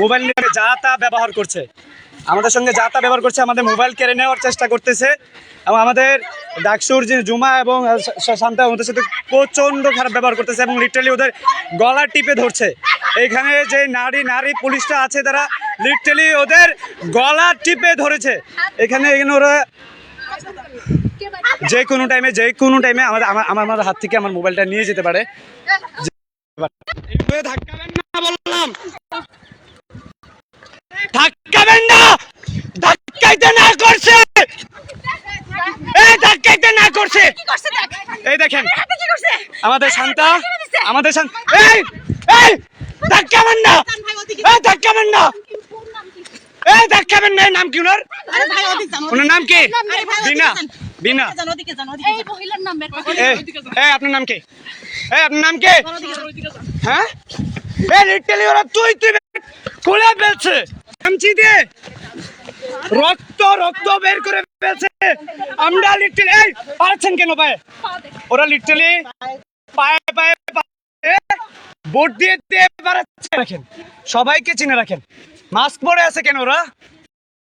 Mobile নিয়ে যা তা ব্যবহার করছে। আমাদের সঙ্গে যা তা ব্যবহার করছে, আমাদের মোবাইল কেড়ে নেওয়ার চেষ্টা করতেছে। এবং আমাদের ডাকসুর যে জুমা এবং শান্তা, ওদের সাথে প্রচণ্ড খারাপ ব্যবহার করতেছে এবং লিটারালি ওদের গলা টিপে ধরছে। এখানে যে নারী নারী পুলিশটা আছে তারা লিটারালি ওদের গলা টিপে ধরেছে। এখানে এখানে ওরা যে কোনো টাইমে যে কোনো টাইমে আমাদের আমার আমার হাত থেকে আমার মোবাইলটা নিয়ে যেতে পারে। ধাক্কাবেন না বললাম। ধাক্কাবেন না ধাক্কাইতে না করছে। এই ধাক্কাইতে না করছে। এই দেখেন আমাদের শান্তা আমাদের শান্তা এই এই ধাক্কাবেন না। এই ধাক্কাবেন না। এই ধাক্কাবেন না নাম কি ওনার? ওনার নাম কি? বিনা বিনা। এই মহিলার নাম বের করো। এই এই আপনার নাম কি? এই আপনার নাম কি? হ্যাঁ? এই লিটালি ওরা তুই তুই খুলে ফেলছে। চামচি দিয়ে রক্ত রক্ত বের করে ফেলছে। আমরা লিটালি এই পারছেন কেন পায়ে? ওরা লিটালি পায়ে পায়ে পায়ে বোট দিয়ে দিয়ে পারাচ্ছে রাখেন সবাইকে চিনে রাখেন। মাস্ক পরে আছে কেন ওরা?